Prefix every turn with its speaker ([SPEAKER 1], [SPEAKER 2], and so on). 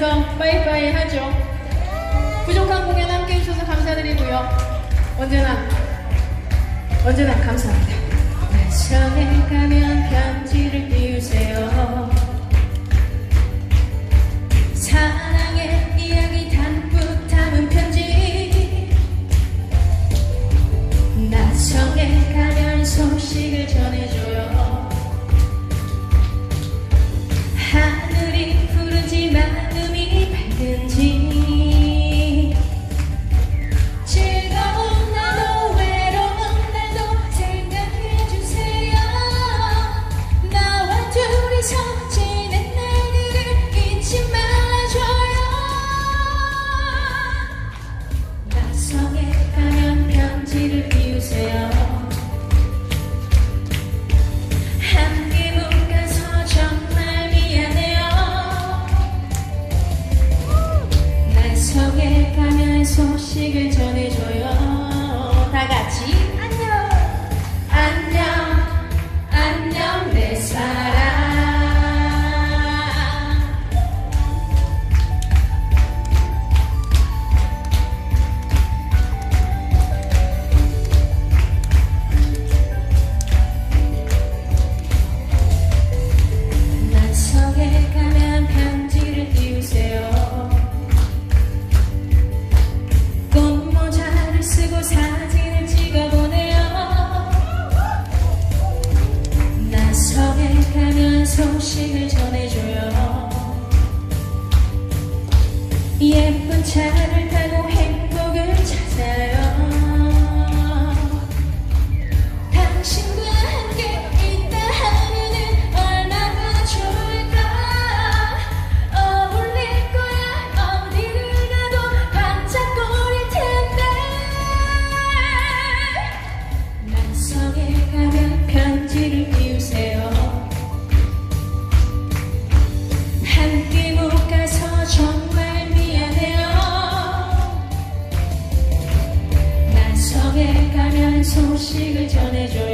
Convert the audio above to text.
[SPEAKER 1] 빠이빠이 하죠. 부족한 공연 함께 해주셔서 감사드리고요. 언제나, 언제나 감사합니다. 낯선에 가면 편지를 띄우세요. 사랑의 이야기 담뿍 담은 편지. 낯선에 가면 소식을 전해줘요. 소식을 전해줘요. 다 같이 가면 소식을 전해줘요. 예쁜 차를 타고 행복을 찾아요. 당신 소식을 전해줘요